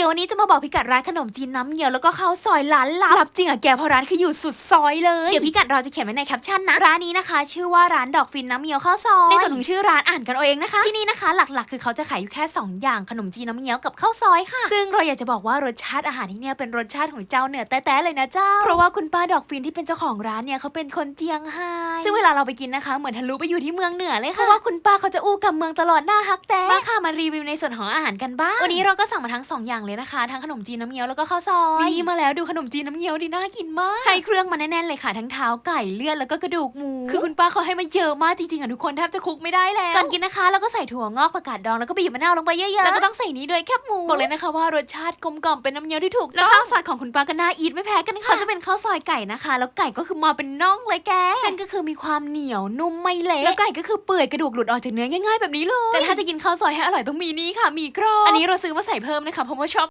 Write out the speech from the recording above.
ดี๋ยววันนี้จะมาบอกพิกัดร้านขนมจีนน้ำเงี้ยวแล้วก็ข้าวซอยร้านลับลับจริงอะแกเพราะร้านคืออยู่สุดซอยเลยเดี๋ยวพิกัดเราจะเขียนไว้ในแคปชั่นนะร้านนี้นะคะ ชื่อว่าร้านดอกฟินน้ำเงี้ยวข้าวซอยในส่วนของชื่อร้านอ่านกันเอาเองนะคะที่นี่นะคะ หลักๆ คือเขาจะขายอยู่แค่สองอย่างขนมจีนน้ำเงี้ยวกับข้าวซอยค่ะ ซึ่งเราอยากจะบอกว่ารสชาติอาหารที่เนี่ยเป็นรสชาติของเจ้าเหนือแต้ๆเลยนะเจ้า เพราะว่าคุณป้าดอกฟินที่เป็นเจ้าของร้านเนี่ยเขาเป็นคนเจียงไฮ้ซึ่งเวลาเราไปกินนะคะ เหมือนทะลุไปอยู่ที่เมืองเหนือเลยค่ะเพราะว่าคุณป้าเขาจะอู้กับเมืองตลอดหน้าฮักแต่มาค่ะมารีวิวในส่วนของอาหารกันบ้างวันนี้เราก็สั่งมาทั้งสองอย่างเลยนะคะ ทั้งขนมจีนน้ำเงี้ยวแล้วก็ข้าวซอยนี่มาแล้วดูขนมจีนน้ำเงี้ยวดีน่ากินมากให้เครื่องมาแน่นๆเลยค่ะทั้งเท้าไก่เลือดแล้วก็กระดูกหมู คือคุณป้าเขาให้มาเยอะมากจริงๆอะทุกคนแทบจะคุกไม่ได้แล้วก่อนกินนะคะแล้วก็ใส่ถั่วงอกผักกาดดองแล้วก็บีบมะนาวลงไปเยอะๆแล้วก็ต้องใส่นี้ด้วยแคบหมูบอกเลยนะคะว่ารสชาติกลมกล่อมเป็นน้ำเงี้ยวที่ถูกแล้วข้าวซอยของคุณป้าก็น่าอีทไม่แพ้กันค่ะเขาจะเป็นข้าวซอยไก่นะคะ แล้วไก่ก็คือมาเป็นน่องเลยแกเส้นก็คือมีความเหนียวนุ่มไม่เละแล้วไก่ก็คือเปื่อยกระดูกหลุดออกจากเนื้อง่ายๆแบบนี้เลยแต่ถ้าจะกินข้าวซอยให้อร่อยต้องมีนี่ค่ะมีกรอบอันนี้เราซื้อมาใส่เพิ่มนะคะเพราะว่าช